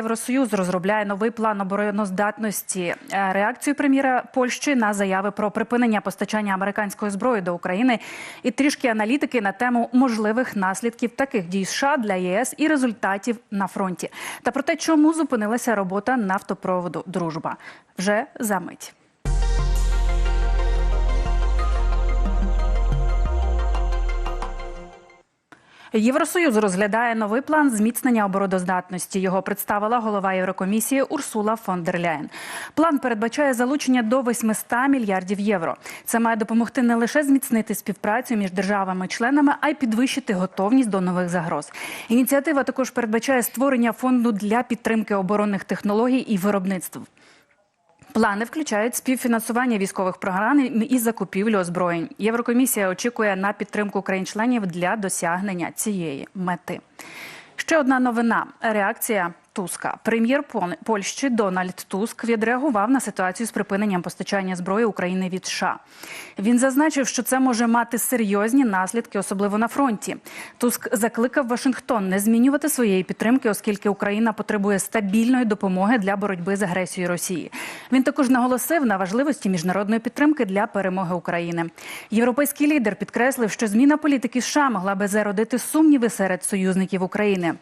Євросоюз розробляє новий план обороноздатності. Е, Реакцію прем'єра Польщі на заяви про припинення постачання американської зброї до України і трішки аналітики на тему можливих наслідків таких дій США для ЄС і результатів на фронті. Та про те, чому зупинилася робота нафтопроводу Дружба вже за мить. Євросоюз розглядає новий план зміцнення обороноздатності. Його представила голова Єврокомісії Урсула фон дер Ляєн. План передбачає залучення до 800 мільярдів євро. Це має допомогти не лише зміцнити співпрацю між державами-членами, а й підвищити готовність до нових загроз. Ініціатива також передбачає створення фонду для підтримки оборонних технологій і виробництв. Плани включають співфінансування військових програм і закупівлю озброєнь. Єврокомісія очікує на підтримку країн-членів для досягнення цієї мети. Ще одна новина: реакція Туска. Прем'єр Польщі Дональд Туск відреагував на ситуацію з припиненням постачання зброї України від США. Він зазначив, що це може мати серйозні наслідки, особливо на фронті. Туск закликав Вашингтон не змінювати своєї підтримки, оскільки Україна потребує стабільної допомоги для боротьби з агресією Росії. Він також наголосив на важливості міжнародної підтримки для перемоги України. Європейський лідер підкреслив, що зміна політики США могла би зародити сумніви серед союзників України.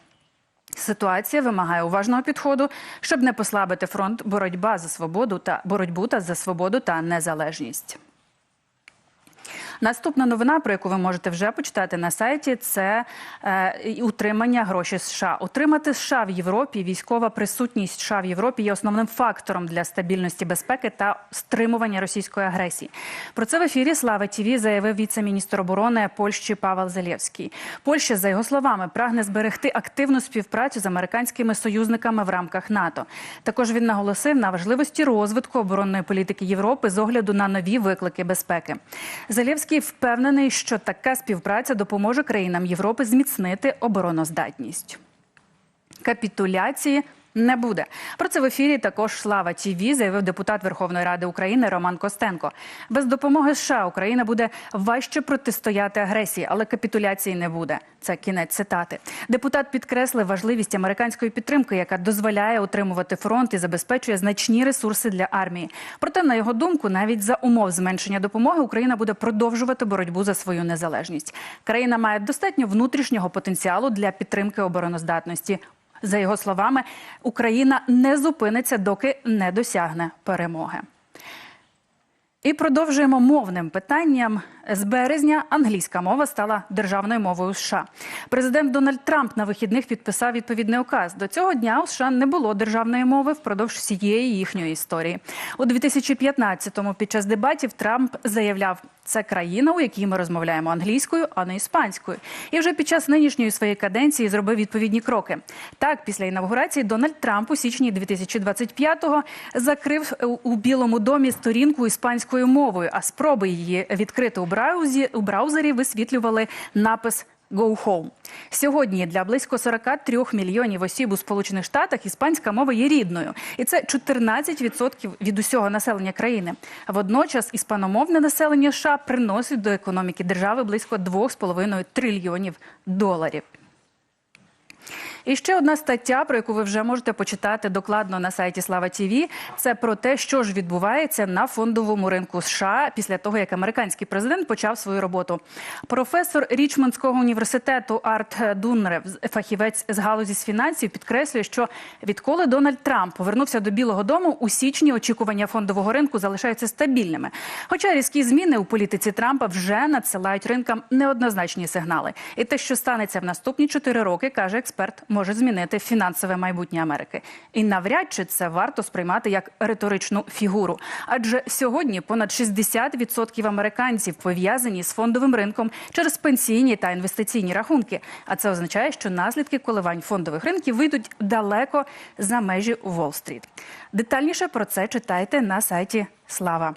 Ситуація вимагає уважного підходу, щоб не послабити фронт боротьба за свободу та боротьбу та за свободу та незалежність. Наступна новина, про яку ви можете вже почитати на сайті, це е, утримання грошей США. Утримати США в Європі, військова присутність США в Європі є основним фактором для стабільності безпеки та стримування російської агресії. Про це в ефірі Слава ТІВІ заявив віце-міністр оборони Польщі Павел Залєвський. Польща, за його словами, прагне зберегти активну співпрацю з американськими союзниками в рамках НАТО. Також він наголосив на важливості розвитку оборонної політики Європи з огляду на нові виклики безпеки. Залєвський впевнений, що така співпраця допоможе країнам Європи зміцнити обороноздатність. Капітуляції не буде. Про це в ефірі також Слава ТІВІ заявив депутат Верховної Ради України Роман Костенко. Без допомоги США Україна буде важче протистояти агресії, але капітуляції не буде. Це кінець цитати. Депутат підкреслив важливість американської підтримки, яка дозволяє утримувати фронт і забезпечує значні ресурси для армії. Проте, на його думку, навіть за умов зменшення допомоги Україна буде продовжувати боротьбу за свою незалежність. Країна має достатньо внутрішнього потенціалу для підтримки обороноздатності. За його словами, Україна не зупиниться, доки не досягне перемоги. І продовжуємо мовним питанням. З березня англійська мова стала державною мовою США. Президент Дональд Трамп на вихідних підписав відповідний указ. До цього дня у США не було державної мови впродовж всієї їхньої історії. У 2015-му під час дебатів Трамп заявляв, це країна, у якій ми розмовляємо англійською, а не іспанською. І вже під час нинішньої своєї каденції зробив відповідні кроки. Так, після інавгурації Дональд Трамп у січні 2025-го закрив у Білому домі сторінку іспанською мовою, а спроби її відкрити у браузі у браузері висвітлювали напис. Go home. Сьогодні для близько 43 мільйонів осіб у Сполучених Штатах іспанська мова є рідною, і це 14% від усього населення країни. Водночас іспаномовне населення США приносить до економіки держави близько 2,5 трильйонів доларів. І ще одна стаття, про яку ви вже можете почитати докладно на сайті Слава ТІВІ, це про те, що ж відбувається на фондовому ринку США після того, як американський президент почав свою роботу. Професор Річмондського університету Арт Дунрев, фахівець з галузі з фінансів, підкреслює, що відколи Дональд Трамп повернувся до Білого Дому, у січні очікування фондового ринку залишаються стабільними. Хоча різкі зміни у політиці Трампа вже надсилають ринкам неоднозначні сигнали. І те, що станеться в наступні чотири роки, каже експерт, може змінити фінансове майбутнє Америки. І навряд чи це варто сприймати як риторичну фігуру. Адже сьогодні понад 60% американців пов'язані з фондовим ринком через пенсійні та інвестиційні рахунки. А це означає, що наслідки коливань фондових ринків вийдуть далеко за межі Уолл-стріт. Детальніше про це читайте на сайті Слава.